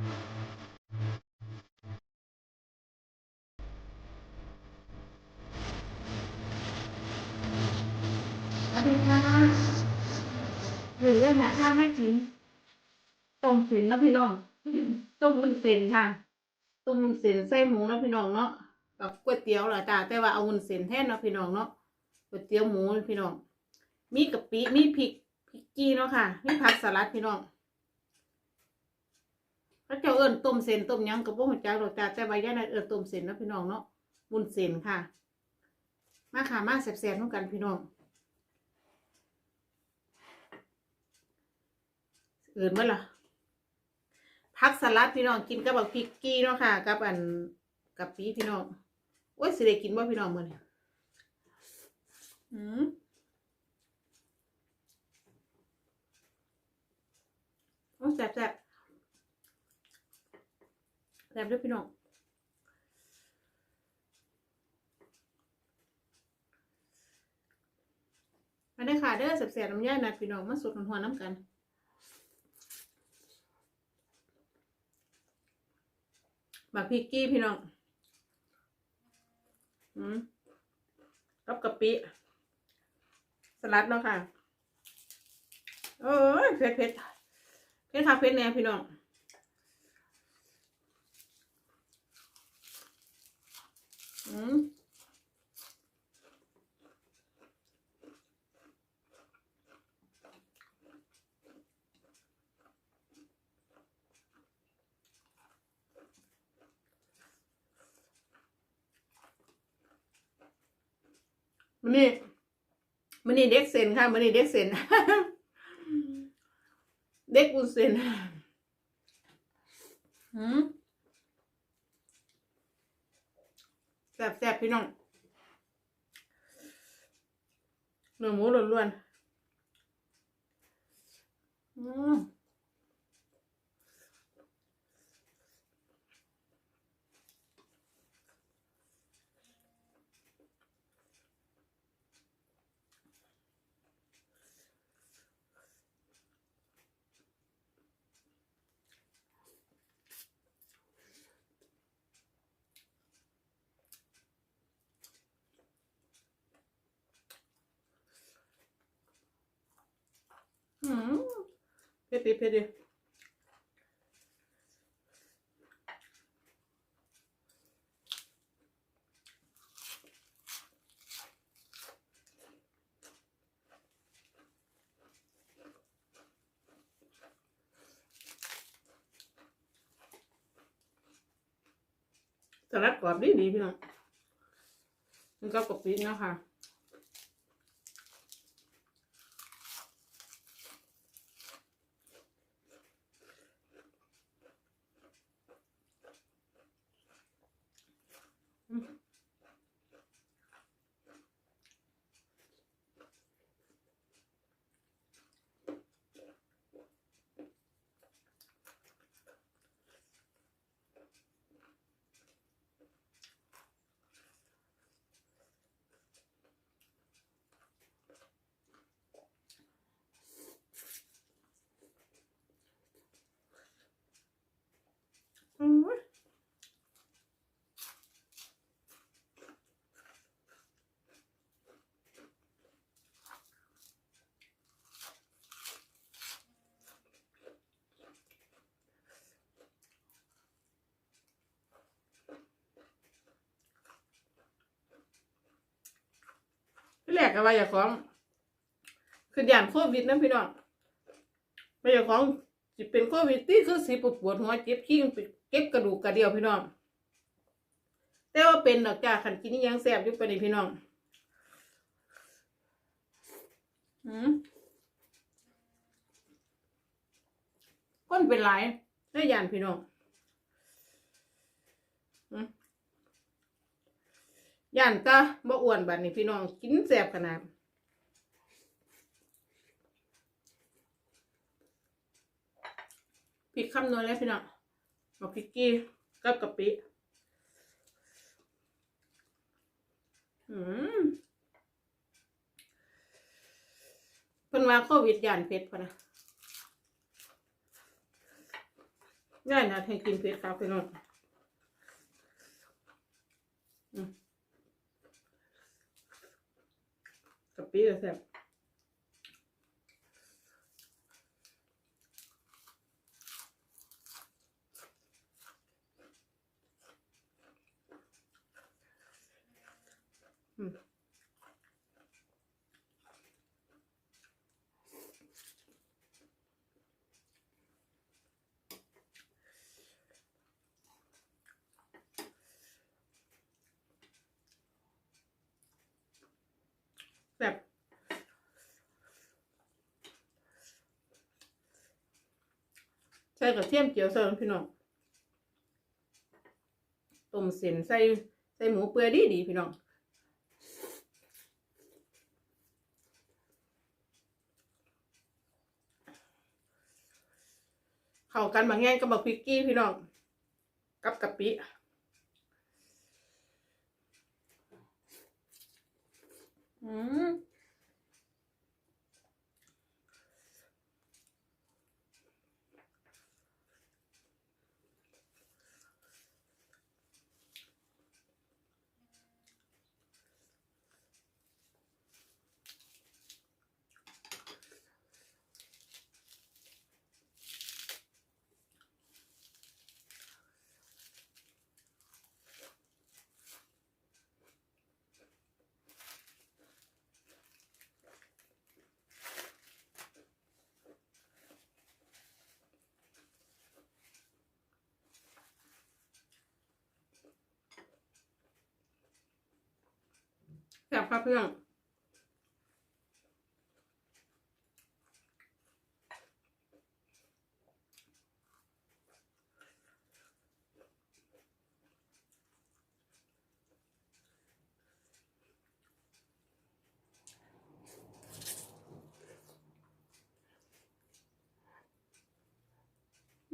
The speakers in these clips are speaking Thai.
สวัสดีค่ะหรือว่าถ้าไม่กินต้มสินแล้วพี่น้องต้มมันสินค่ะต้มมันสินใส่หมูแล้วพี่น้องเนาะกับก๋วยเตี๋ยวล่ะจ้าแต่ว่าเอาวุ้นเส้นแทนเนาะพี่น้องเนาะก๋วยเตี๋ยวหมูพี่น้อง มีกะปิมีพริกพริกจีเนาะค่ะ มีผักสลัดพี่น้อง เขาเจ้าเอิญต้มเส้นต้มยังกับพวกหัวใจหรอกจ้าแต่ว่าย่านเอิญต้มเส้นนะพี่น้องเนาะวุ้นเส้นค่ะ มาค่ะมาแซ่บๆน้องกันพี่น้องเอื่นเมื่อล่ะพักสลัดพี่น้องกินกับบักพริกกี้เนาะค่ะ กับอันกับปีพี่น้องโอ้ยสิได้กินบ่พี่น้องมื้อนี้อืมโอ้แซ่บ แซ่บแซ่บเด้วยพี่น้องมาได้อค่ะเด้อแซ่บๆน้ำย่ายนะพี่น้องมาสดหัวน้ำกันบักพริกกี้พี่น้องอืมกับกะปิ สลัดเนาะค่ะ เอ้ยเผ็ดเผ็ดเผ็ดค่ะเผ็ดแน่พี่น้อง อืมมันนี่มันนี่เด็กเซนค่ะมันนี่เด็กเซนเด็กอุนเซนอืมแซ่ บแซ่บๆพี่น้องเนื้อหมูล้วนๆอืม อืมเผ็ดดิเผ็ดดิสลัดกรอบดีดีพี่น้องมันก็กรอบปีเนะคะ อืมที่ แรกก็ว่าอย่าของคืออย่างโควิดนะพี่น้องไม่อย่าของสิเป็นโควิดที่คือสิปวดปวดหัวเจ็บขี้เก็บกระดูกกระเดียวพี่น้องแต่ว่าเป็นดอกจ้าขันกินนี่ยังแสบอยู่ไปนี่พี่น้องอืมก้นเป็นไรได้ยานพี่น้องอืม ย่านตาบ่อ้วนบัดนี้พี่น้องกินแสบขนาดพริกคำนวณแล้วพี่น้องมาพริกกี้กับกะปิอืมเพิ่นว่าโควิดย่านเผ็ดพะนะง่ายนะให้กินเผ็ดครับพี่น้องอืม กะปิ ใส่กระเทียมเจียวใส่พี่น้องต้มเส้นใส่ใส่หมูเปื่อยดีดีพี่น้องเข้ากันบางแง่กับบักพริกกี้พี่น้องกับกะปิอืม แซ่บครับเพื่อน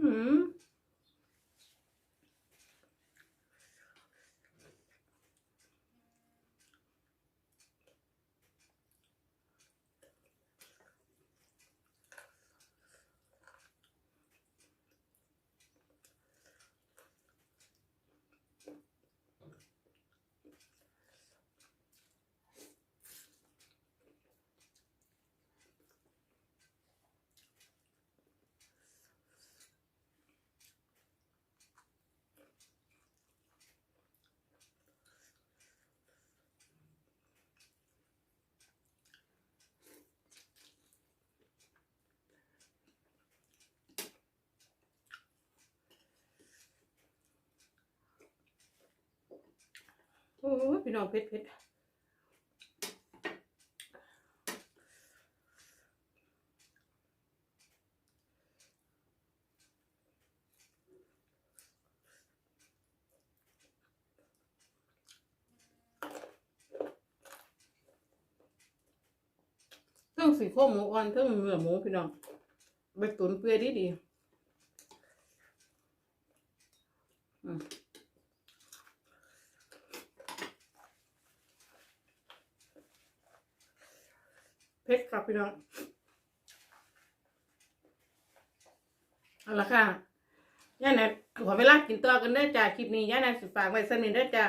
อืม โอ้ยพี่น้องเผ็ดเผ็ดเครื่องสีโครงหมูอ่อนเครื่องเนื้อหมูพี่น้องไปตุนเปื่อยดีดีอืม เพชรครับพี่น้องเอาละค่ะย่าแนทขอเวลากินต่อกันเด้จ้าคลิปนี้ย่าแนทสิฝากไว้สนิทเด้จ้า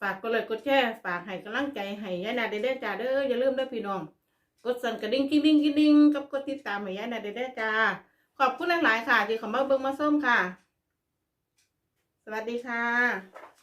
ฝากกดไลค์กดแชร์ฝากให้กำลังใจให้ย่าแนทได้เด้จ้าเด้ออย่าลืมเด้พี่น้อง กดสั่นกระดิ่งกิ้งดิ่งกิ้งดิ่งกับกดติดตามให้ย่าแนทได้เด้จ้าขอบคุณหลายๆค่ะที่เข้ามาเบิ่งมาส้มค่ะ สวัสดีค่ะ